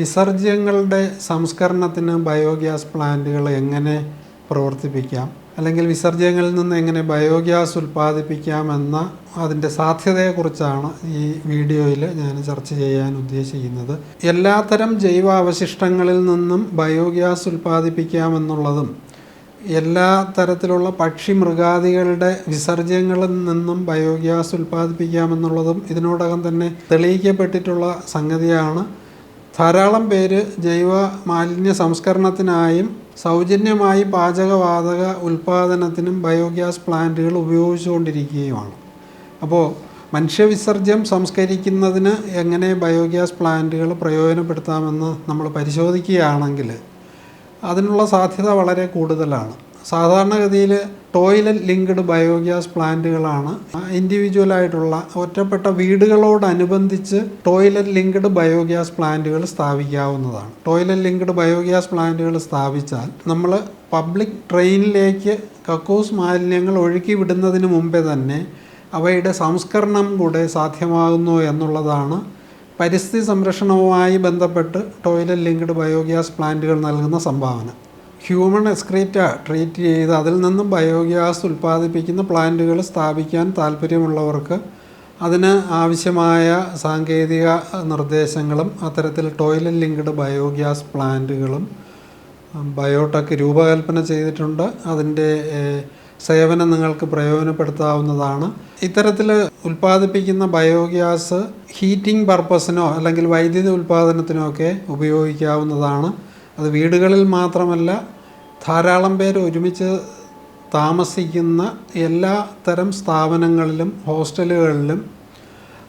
വിസർജ്യങ്ങളുടെ സംസ്കരണത്തിന് biogas പ്ലാന്റുകൾ എങ്ങനെ പ്രവർത്തിപ്പിക്കാം? അല്ലെങ്കിൽ വിസർജ്യങ്ങളിൽ നിന്ന് എങ്ങനെ ബയോഗ്യാസ് ഉൽപ്പാദിപ്പിക്കാമെന്ന അതിന്റെ സാധ്യതയെക്കുറിച്ചാണ് ഈ വീഡിയോയിൽ ഞാൻ ചർച്ച ചെയ്യാൻ ഉദ്ദേശിക്കുന്നത്. എല്ലാത്തരം ജൈവ അവശിഷ്ടങ്ങളിൽ നിന്നും ബയോഗ്യാസ് ഉൽപ്പാദിപ്പിക്കാമെന്നുള്ളതും എല്ലാ തരത്തിലുള്ള പക്ഷി മൃഗാദികളുടെ വിസർജ്യങ്ങളിൽ നിന്നും ബയോഗ്യാസ് ഉൽപ്പാദിപ്പിക്കാമെന്നുള്ളതും ഇതിനോടകം തന്നെ തെളിയിക്കപ്പെട്ടിട്ടുള്ള സംഗതിയാണ് ധാരാളം പേര് ജൈവ മാലിന്യ സംസ്കരണത്തിനായും സൗജന്യമായി പാചകവാതക ഉൽപ്പാദനത്തിനും ബയോഗ്യാസ് പ്ലാന്റുകൾ ഉപയോഗിച്ചുകൊണ്ടിരിക്കുകയുമാണ്. അപ്പോൾ മനുഷ്യവിസർജ്യം സംസ്കരിക്കുന്നതിന് എങ്ങനെ ബയോഗ്യാസ് പ്ലാന്റുകൾ പ്രയോജനപ്പെടുത്താമെന്ന് നമ്മൾ പരിശോധിക്കുകയാണെങ്കിൽ അതിനുള്ള സാധ്യത വളരെ കൂടുതലാണ്. സാധാരണഗതിയിൽ ടോയ്ലറ്റ് ലിങ്ക്ഡ് ബയോഗ്യാസ് പ്ലാന്റുകളാണ് ഇൻഡിവിജ്വലായിട്ടുള്ള ഒറ്റപ്പെട്ട വീടുകളോടനുബന്ധിച്ച് ടോയ്ലറ്റ് ലിങ്ക്ഡ് ബയോഗ്യാസ് പ്ലാന്റുകൾ സ്ഥാപിക്കാവുന്നതാണ്. ടോയ്ലറ്റ് ലിങ്ക്ഡ് ബയോഗ്യാസ് പ്ലാന്റുകൾ സ്ഥാപിച്ചാൽ നമ്മൾ പബ്ലിക് ട്രെയിനിലേക്ക് കക്കൂസ് മാലിന്യങ്ങൾ ഒഴുക്കി വിടുന്നതിന് മുമ്പേ തന്നെ അവയുടെ സംസ്കരണം കൂടെ സാധ്യമാകുന്നു എന്നുള്ളതാണ് പരിസ്ഥിതി സംരക്ഷണവുമായി ബന്ധപ്പെട്ട് ടോയ്ലറ്റ് ലിങ്ക്ഡ് ബയോഗ്യാസ് പ്ലാന്റുകൾ നൽകുന്ന സംഭാവന. ഹ്യൂമൺ എക്സ്ക്രീറ്റ ട്രീറ്റ് ചെയ്ത് അതിൽ നിന്നും ബയോഗ്യാസ് ഉൽപ്പാദിപ്പിക്കുന്ന പ്ലാന്റുകൾ സ്ഥാപിക്കാൻ താല്പര്യമുള്ളവർക്ക് അതിന് ആവശ്യമായ സാങ്കേതിക നിർദ്ദേശങ്ങളും അത്തരത്തിൽ ടോയ്ലറ്റ് ലിങ്ക്ഡ് ബയോഗ്യാസ് പ്ലാന്റുകളും ബയോടെക് രൂപകൽപ്പന ചെയ്തിട്ടുണ്ട്. അതിന്റെ സേവനം നിങ്ങൾക്ക് പ്രയോജനപ്പെടുത്താവുന്നതാണ്. ഇത്തരത്തിൽ ഉൽപ്പാദിപ്പിക്കുന്ന ബയോഗ്യാസ് ഹീറ്റിംഗ് പർപ്പസിനോ അല്ലെങ്കിൽ വൈദ്യുതി ഉൽപ്പാദനത്തിനോ ഒക്കെ ഉപയോഗിക്കാവുന്നതാണ്. അത് വീടുകളിൽ മാത്രമല്ല ധാരാളം പേര് ഒരുമിച്ച് താമസിക്കുന്ന എല്ലാ തരം സ്ഥാപനങ്ങളിലും ഹോസ്റ്റലുകളിലും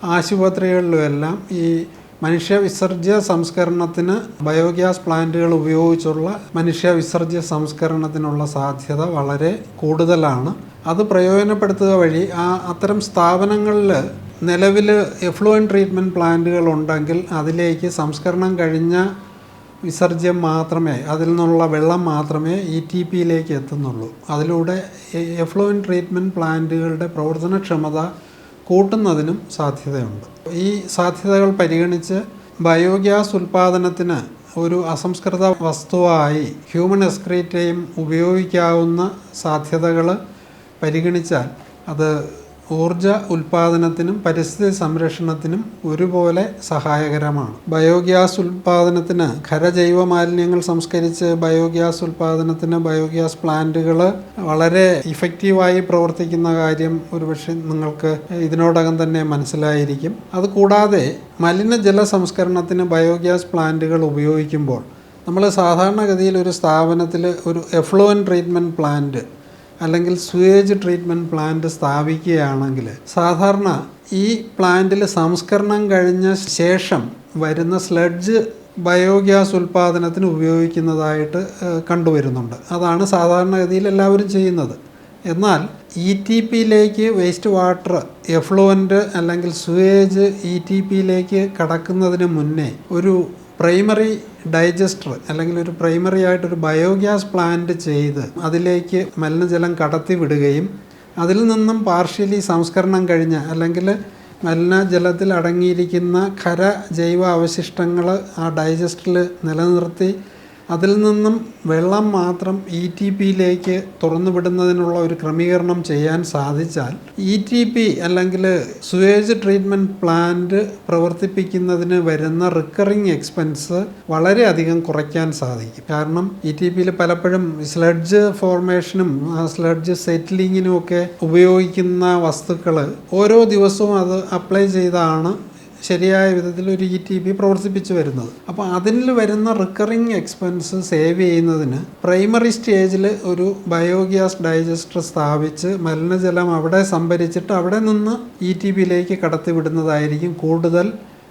ആശുപത്രികളിലുമെല്ലാം ഈ മനുഷ്യ വിസർജ്യ സംസ്കരണത്തിന് ബയോഗ്യാസ് പ്ലാന്റുകൾ ഉപയോഗിച്ചുള്ള മനുഷ്യ വിസർജ്യ സംസ്കരണത്തിനുള്ള സാധ്യത വളരെ കൂടുതലാണ്. അത് പ്രയോജനപ്പെടുത്തുക വഴി ആ അത്തരം സ്ഥാപനങ്ങളിൽ നിലവിൽ എഫ്ലുവൻ ട്രീറ്റ്മെന്റ് പ്ലാന്റുകൾ ഉണ്ടെങ്കിൽ അതിലേക്ക് സംസ്കരണം കഴിഞ്ഞ വിസർജ്യം മാത്രമേ അതിൽ നിന്നുള്ള വെള്ളം മാത്രമേ ഇ ടി പിയിലേക്ക് എത്തുന്നുള്ളൂ. അതിലൂടെ എഫ്ലുവൻ ട്രീറ്റ്മെന്റ് പ്ലാന്റുകളുടെ പ്രവർത്തനക്ഷമത കൂട്ടുന്നതിനും സാധ്യതയുണ്ട്. ഈ സാധ്യതകൾ പരിഗണിച്ച് ബയോഗ്യാസ് ഉൽപ്പാദനത്തിന് ഒരു അസംസ്കൃത വസ്തുവായി ഹ്യൂമൻ എക്സ്ക്രീറ്റയും ഉപയോഗിക്കാവുന്ന സാധ്യതകൾ പരിഗണിച്ചാൽ അത് ഊർജ ഉൽപാദനത്തിനും പരിസ്ഥിതി സംരക്ഷണത്തിനും ഒരുപോലെ സഹായകരമാണ്. ബയോഗ്യാസ് ഉൽപാദനത്തിന് ഖരജൈവ മാലിന്യങ്ങൾ സംസ്കരിച്ച് ബയോഗ്യാസ് ഉൽപാദനത്തിന് ബയോഗ്യാസ് പ്ലാന്റുകൾ വളരെ ഇഫക്റ്റീവായി പ്രവർത്തിക്കുന്ന കാര്യം ഒരുപക്ഷെ നിങ്ങൾക്ക് ഇതിനോടകം തന്നെ മനസ്സിലായിരിക്കും. അതുകൂടാതെ മലിനജല സംസ്കരണത്തിന് ബയോഗ്യാസ് പ്ലാന്റുകൾ ഉപയോഗിക്കുമ്പോൾ നമ്മൾ സാധാരണഗതിയിൽ ഒരു സ്ഥാപനത്തിൽ ഒരു എഫ്ലുവൻ ട്രീറ്റ്മെന്റ് പ്ലാന്റ് അല്ലെങ്കിൽ സുവേജ് ട്രീറ്റ്മെന്റ് പ്ലാന്റ് സ്ഥാപിക്കുകയാണെങ്കിൽ സാധാരണ ഈ പ്ലാന്റിൽ സംസ്കരണം കഴിഞ്ഞ ശേഷം വരുന്ന സ്ലഡ്ജ് ബയോഗ്യാസ് ഉൽപ്പാദനത്തിന് ഉപയോഗിക്കുന്നതായിട്ട് കണ്ടുവരുന്നുണ്ട്. അതാണ് സാധാരണഗതിയിൽ എല്ലാവരും ചെയ്യുന്നത്. എന്നാൽ ഇ ടി പിയിലേക്ക് വേസ്റ്റ് വാട്ടർ എഫ്ലുവന്റ് അല്ലെങ്കിൽ സുവേജ് ഇ ടി പിയിലേക്ക് കടക്കുന്നതിന് മുന്നേ ഒരു പ്രൈമറി ഡൈജസ്റ്റർ അല്ലെങ്കിൽ ഒരു പ്രൈമറി ആയിട്ടൊരു ബയോഗ്യാസ് പ്ലാന്റ് ചെയ്ത് അതിലേക്ക് മലിനജലം കടത്തി വിടുകയും അതിൽ നിന്നും പാർഷ്യലി സംസ്കരണം കഴിഞ്ഞ അല്ലെങ്കിൽ മലിനജലത്തിൽ അടങ്ങിയിരിക്കുന്ന ഖര ജൈവ അവശിഷ്ടങ്ങൾ ആ ഡൈജസ്റ്ററിൽ നിലനിർത്തി അതിൽ നിന്നും വെള്ളം മാത്രം ഇ ടി പിയിലേക്ക് തുറന്നു വിടുന്നതിനുള്ള ഒരു ക്രമീകരണം ചെയ്യാൻ സാധിച്ചാൽ ഇ ടി പി അല്ലെങ്കിൽ സുവേജ് ട്രീറ്റ്മെന്റ് പ്ലാന്റ് പ്രവർത്തിപ്പിക്കുന്നതിന് വരുന്ന റിക്കറിങ് എക്സ്പെൻസ് വളരെയധികം കുറയ്ക്കാൻ സാധിക്കും. കാരണം ഇ ടി പിയിൽ പലപ്പോഴും സ്ലഡ്ജ് ഫോർമേഷനും സ്ലഡ്ജ് സെറ്റിലിങ്ങിനും ഒക്കെ ഉപയോഗിക്കുന്ന വസ്തുക്കൾ ഓരോ ദിവസവും അത് അപ്ലൈ ചെയ്താണ് ശരിയായ വിധത്തിൽ ഒരു ഇ ടി പി പ്രവർത്തിപ്പിച്ച് വരുന്നത്. അപ്പോൾ അതിൽ വരുന്ന റിക്കറിങ് എക്സ്പെൻസ് സേവ് ചെയ്യുന്നതിന് പ്രൈമറി സ്റ്റേജിൽ ഒരു ബയോഗ്യാസ് ഡൈജസ്റ്റർ സ്ഥാപിച്ച് മലിനജലം അവിടെ സംഭരിച്ചിട്ട് അവിടെ നിന്ന് ഇ ടി പിയിലേക്ക് കടത്തിവിടുന്നതായിരിക്കും കൂടുതൽ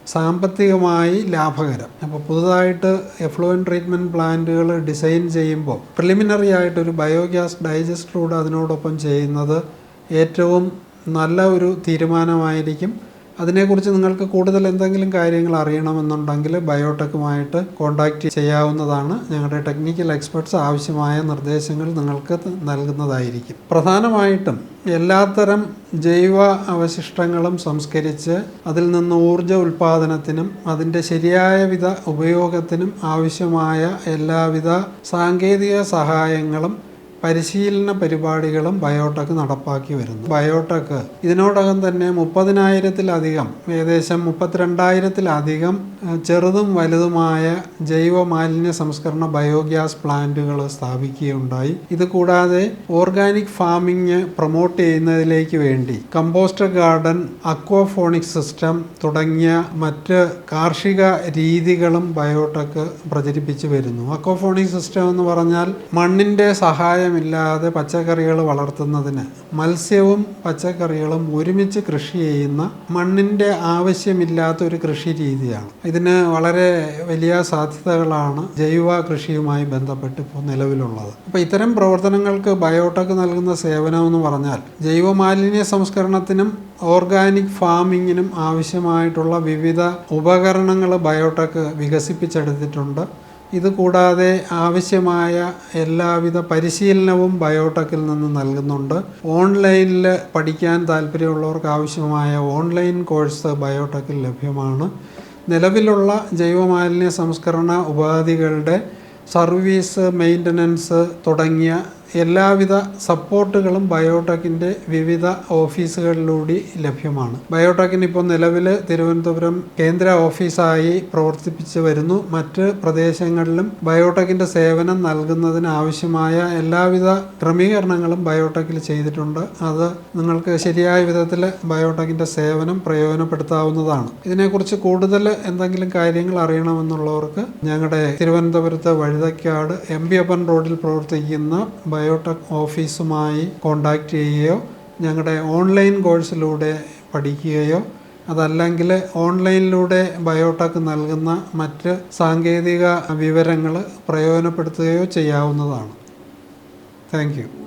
സാമ്പത്തികമായി ലാഭകരം. അപ്പോൾ പുതുതായിട്ട് എഫ്ലുവൻ ട്രീറ്റ്മെന്റ് പ്ലാന്റുകൾ ഡിസൈൻ ചെയ്യുമ്പോൾ പ്രിലിമിനറി ആയിട്ട് ഒരു ബയോഗ്യാസ് ഡൈജസ്റ്റർ ഡൈജസ്റ്ററൂടെ അതിനോടൊപ്പം ചെയ്യുന്നത് ഏറ്റവും നല്ല ഒരു തീരുമാനമായിരിക്കും. അതിനെക്കുറിച്ച് നിങ്ങൾക്ക് കൂടുതൽ എന്തെങ്കിലും കാര്യങ്ങൾ അറിയണമെന്നുണ്ടെങ്കിൽ ബയോടെക്കുമായിട്ട് കോൺടാക്റ്റ് ചെയ്യാവുന്നതാണ്. ഞങ്ങളുടെ ടെക്നിക്കൽ എക്സ്പെർട്സ് ആവശ്യമായ നിർദ്ദേശങ്ങൾ നിങ്ങൾക്ക് നൽകുന്നതായിരിക്കും. പ്രധാനമായിട്ടും എല്ലാത്തരം ജൈവ അവശിഷ്ടങ്ങളും സംസ്കരിച്ച് അതിൽ നിന്ന് ഊർജ ഉൽപാദനത്തിനും അതിന്റെ ശരിയായ വിധ ഉപയോഗത്തിനും ആവശ്യമായ എല്ലാവിധ സാങ്കേതിക സഹായങ്ങളും പരിശീലന പരിപാടികളും ബയോടെക് നടപ്പാക്കി വരുന്നു. ബയോടെക് ഇതിനോടകം തന്നെ മുപ്പതിനായിരത്തിലധികം ഏകദേശം മുപ്പത്തിരണ്ടായിരത്തിലധികം ചെറുതും വലുതുമായ ജൈവ മാലിന്യ സംസ്കരണ ബയോഗ്യാസ് പ്ലാന്റുകൾ സ്ഥാപിക്കുകയുണ്ടായി. ഇത് കൂടാതെ ഓർഗാനിക് ഫാമിംഗ് പ്രൊമോട്ട് ചെയ്യുന്നതിലേക്ക് വേണ്ടി കമ്പോസ്റ്റർ ഗാർഡൻ അക്വാഫോണിക് സിസ്റ്റം തുടങ്ങിയ മറ്റ് കാർഷിക രീതികളും ബയോടെക് പ്രചരിപ്പിച്ചു വരുന്നു. അക്വാഫോണിക് സിസ്റ്റം എന്ന് പറഞ്ഞാൽ മണ്ണിന്റെ സഹായമില്ലാതെ പച്ചക്കറികൾ വളർത്തുന്നതിന്. മത്സ്യവും പച്ചക്കറികളും ഒരുമിച്ച് കൃഷി ചെയ്യുന്ന മണ്ണിന്റെ ആവശ്യമില്ലാത്ത ഒരു കൃഷി രീതിയാണ്. ഇതിന് വളരെ വലിയ സാധ്യതകളാണ് ജൈവ കൃഷിയുമായി ബന്ധപ്പെട്ട് ഇപ്പോൾ നിലവിലുള്ളത്. അപ്പോൾ ഇത്തരം പ്രവർത്തനങ്ങൾക്ക് ബയോടെക് നൽകുന്ന സേവനം എന്ന് പറഞ്ഞാൽ ജൈവ മാലിന്യ സംസ്കരണത്തിനും ഓർഗാനിക് ഫാമിങ്ങിനും ആവശ്യമായിട്ടുള്ള വിവിധ ഉപകരണങ്ങൾ ബയോടെക് വികസിപ്പിച്ചെടുത്തിട്ടുണ്ട്. ഇത് കൂടാതെ ആവശ്യമായ എല്ലാവിധ പരിശീലനവും ബയോടെക്കിൽ നിന്ന് നൽകുന്നുണ്ട്. ഓൺലൈനിൽ പഠിക്കാൻ താല്പര്യമുള്ളവർക്ക് ആവശ്യമായ ഓൺലൈൻ കോഴ്സ് ബയോടെക്കിൽ ലഭ്യമാണ്. നിലവിലുള്ള ജൈവമാലിന്യ സംസ്കരണ ഉപാധികളുടെ സർവീസ് മെയിന്റനൻസ് തുടങ്ങിയ എല്ലാവിധ സപ്പോർട്ടുകളും ബയോടെക്കിന്റെ വിവിധ ഓഫീസുകളിലൂടെ ലഭ്യമാണ്. ബയോടെക്കിന് ഇപ്പോൾ നിലവിൽ തിരുവനന്തപുരം കേന്ദ്ര ഓഫീസായി പ്രവർത്തിപ്പിച്ച് വരുന്നു. മറ്റ് പ്രദേശങ്ങളിലും ബയോടെക്കിന്റെ സേവനം നൽകുന്നതിന് ആവശ്യമായ എല്ലാവിധ ക്രമീകരണങ്ങളും ബയോടെക്കിൽ ചെയ്തിട്ടുണ്ട്. അത് നിങ്ങൾക്ക് ശരിയായ വിധത്തിൽ ബയോടെക്കിന്റെ സേവനം പ്രയോജനപ്പെടുത്താവുന്നതാണ്. ഇതിനെക്കുറിച്ച് കൂടുതൽ എന്തെങ്കിലും കാര്യങ്ങൾ അറിയണമെന്നുള്ളവർക്ക് ഞങ്ങളുടെ തിരുവനന്തപുരത്ത് വഴുതക്കാട് എം ബി അപ്പൻ റോഡിൽ പ്രവർത്തിക്കുന്ന ബയോടെക് ഓഫീസുമായി കോൺടാക്റ്റ് ചെയ്യുകയോ ഞങ്ങളുടെ ഓൺലൈൻ കോഴ്സിലൂടെ പഠിക്കുകയോ അതല്ലെങ്കിൽ ഓൺലൈനിലൂടെ ബയോടെക് നൽകുന്ന മറ്റ് സാങ്കേതിക വിവരങ്ങൾ പ്രയോജനപ്പെടുത്തുകയോ ചെയ്യാവുന്നതാണ്. താങ്ക്